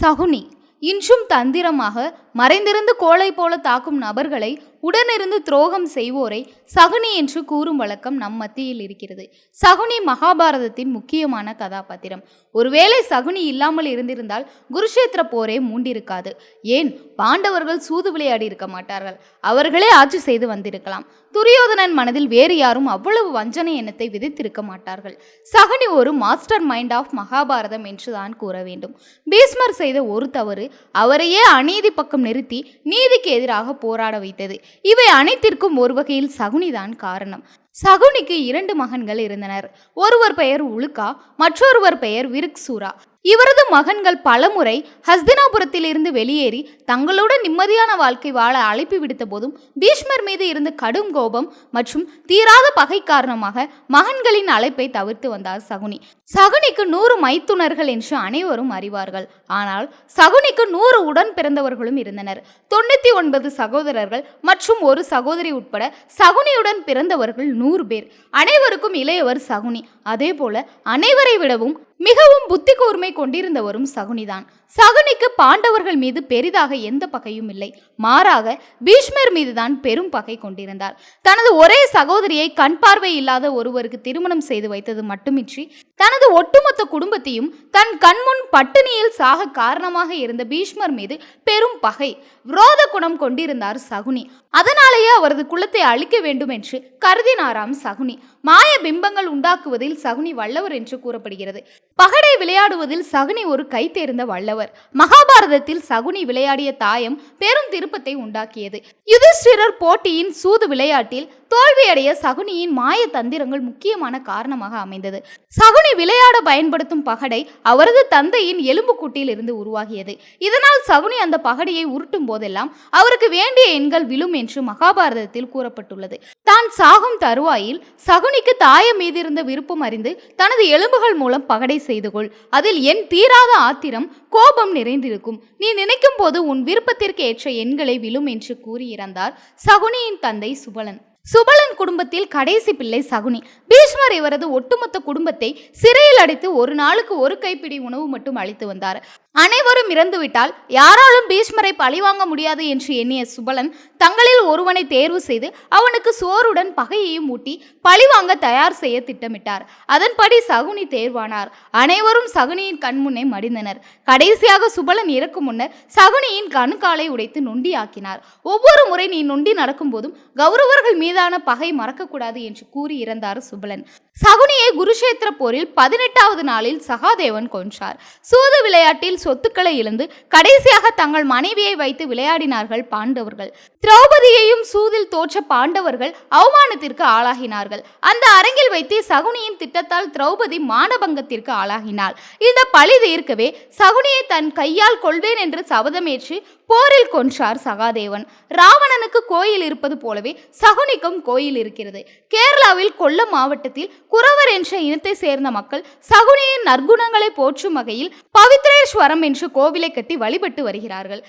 சகுனி. இன்றும் தந்திரமாக மறைந்திருந்து கோலை போல தாக்கும் நபர்களை உடனிருந்து துரோகம் செய்வோரை சகுனி என்று கூறும் வழக்கம் நம் மத்தியில் இருக்கிறது. சகுனி மகாபாரதத்தின் முக்கியமான கதாபாத்திரம். ஒருவேளை சகுனி இல்லாமல் இருந்திருந்தால் குருஷேத்திர போரே மூண்டிருக்காது. ஏன்? பாண்டவர்கள் சூது விளையாடி இருக்க மாட்டார்கள். அவர்களே ஆட்சி செய்து வந்திருக்கலாம். துரியோதனன் மனதில் வேறு யாரும் அவ்வளவு வஞ்சனை எண்ணத்தை விதைத்திருக்க மாட்டார்கள். சகுனி ஒரு மாஸ்டர் மைண்ட் ஆஃப் மகாபாரதம் என்று தான் கூற வேண்டும். பீஸ்மர் செய்த ஒரு தவறு அவரையே அநீதி பக்கம் நிறுத்தி நீதிக்கு எதிராக போராட வைத்தது. இவை அனைத்திற்கும் ஒரு வகையில் சகுனிதான் காரணம். சகுனிக்கு இரண்டு மகன்கள் இருந்தனர். ஒருவர் பெயர் உலுக்கா மற்றொருவர் பெயர் விருக்சூரா. இவரது மகன்கள் பலமுறை ஹஸ்தினாபுரத்தில் இருந்து வெளியேறி தங்களுடன் நிம்மதியான வாழ்க்கை வாழ அழைப்பு விடுத்த போதும் பீஷ்மர் மீது இருந்த கடும் கோபம் மற்றும் தீராத பகை காரணமாக மகன்களின் அழைப்பை தவிர்த்து வந்தார் சகுனி. சகுனிக்கு நூறு மைத்துனர்கள் என்று அனைவரும் அறிவார்கள். ஆனால் சகுனிக்கு நூறு உடன் பிறந்தவர்களும் இருந்தனர். தொண்ணூத்தி ஒன்பது சகோதரர்கள் மற்றும் ஒரு சகோதரி உட்பட சகுனியுடன் பிறந்தவர்கள் நூறு பேர். அனைவருக்கும் இளையவர் சகுனி. அதே போல அனைவரை விடவும் மிகவும் புத்தி கூர்மை கொண்டிருந்தவரும் சகுனிதான். சகுனிக்கு பாண்டவர்கள் மீது பெரிதாக எந்த பகையும் இல்லை. மாறாக பீஷ்மர் மீதுதான் பெரும் பகை கொண்டிருந்தார். தனது ஒரே சகோதரியை கண் பார்வை இல்லாத ஒருவருக்கு திருமணம் செய்து வைத்தது மட்டுமின்றி தனது ஒட்டுமொத்த குடும்பத்தையும் தன் கண்முன் பட்டினியில் சாக காரணமாக இருந்த பீஷ்மர் மீது பெரும் பகை விரோத குணம் கொண்டிருந்தார் சகுனி. அதனாலேயே அவரது குலத்தை அழிக்க வேண்டும் என்று கருதினாராம் சகுனி. மாய பிம்பங்கள் உண்டாக்குவதில் சகுனி வல்லவர் என்று கூறப்படுகிறது. பகடை விளையாடுவதில் சகுனி ஒரு கை தேர்ந்த வல்லவர். மகாபாரதத்தில் சகுனி விளையாடிய தாயம் பெரும் திருப்பத்தை உண்டாக்கியது. யுதிஷ்டிரர் போட்டியின் சூது விளையாட்டில் தோல்வியடைய சகுனியின் மாய தந்திரங்கள் முக்கியமான காரணமாக அமைந்தது. சகுனி விளையாட பயன்படுத்தும் பகடை அவரது தந்தையின் எலும்புக்கூட்டில் இருந்து உருவாகியது. இதனால் சகுனி அந்த பகடையை உருட்டும் போதெல்லாம் அவருக்கு வேண்டிய எண்கள் விழும் என்று மகாபாரதத்தில் கூறப்பட்டுள்ளது. தான் சாகும் தருவாயில் சகுனிக்கு தாயம் மீதிருந்த விருப்பம் அறிந்து தனது எலும்புகள் மூலம் பகடை செய்து கொள். அதில் என் தீராத ஆத்திரம் கோபம் நிறைந்திருக்கும். நீ நினைக்கும் போது உன் விருப்பத்திற்கு ஏற்ற எண்களை விழும் என்று கூறி இறந்தார் சகுனியின் தந்தை சுபலன். சுபலன் குடும்பத்தில் கடைசி பிள்ளை சகுனி. பீஷ்மர் இவரது ஒட்டுமொத்த குடும்பத்தை சிறையில் அடைத்து ஒரு நாளுக்கு ஒரு கைப்பிடி உணவு மட்டும் அளித்து வந்தார். அனைவரும் இறந்துவிட்டால் யாராலும் பீஷ்மரை பழிவாங்க முடியாது என்று எண்ணிய சுபலன் தங்களில் ஒருவனை தேர்வு செய்து அவனுக்கு சோறுடன் பகையையும் ஊட்டி பழிவாங்க தயார் செய்ய திட்டமிட்டார். அதன்படி சகுனி தேர்வானார். அனைவரும் சகுனியின் கண்முன்னே மடிந்தனர். கடைசியாக சுபலன் இறக்கும் முன்னர் சகுனியின் கணுக்காலை உடைத்து நொண்டியாக்கினார் ஒவ்வொரு முறை நீ நொண்டி நடக்கும் போதும் கௌரவர்கள் மீதான பகை மறக்கக்கூடாது என்று கூறி இறந்தார் சுபலன். சகுனியை குருஷேத்திர போரில் பதினெட்டாவது நாளில் சகாதேவன் கொன்றார். சூது விளையாட்டில் சொத்துக்களை இழந்து கடைசியாக தங்கள் மனைவியை வைத்து விளையாடினார்கள் பாண்டவர்கள். திரௌபதியையும் சூதில் தோற்ற பாண்டவர்கள் அவமானத்திற்கு ஆளாகினார்கள். அந்த அரங்கில் வைத்து சகுனியின் திட்டத்தால் திரௌபதி மானபங்கத்திற்கு ஆளாகினாள். இந்த பழி தீர்க்கவே சகுனியை தன் கையால் கொள்வேன் என்று சபதமேற்று போரில் கொன்றார் சகாதேவன். ராவணனுக்கு கோயில் இருப்பது போலவே சகுனிக்கும் கோயில் இருக்கிறது. கேரளாவில் கொல்லம் மாவட்டத்தில் குறவர் என்ற இனத்தை சேர்ந்த மக்கள் சகுனியின் நற்குணங்களை போற்றும் வகையில் பவித்ரேஸ்வரம் என்று கோவிலை கட்டி வழிபட்டு வருகிறார்கள்.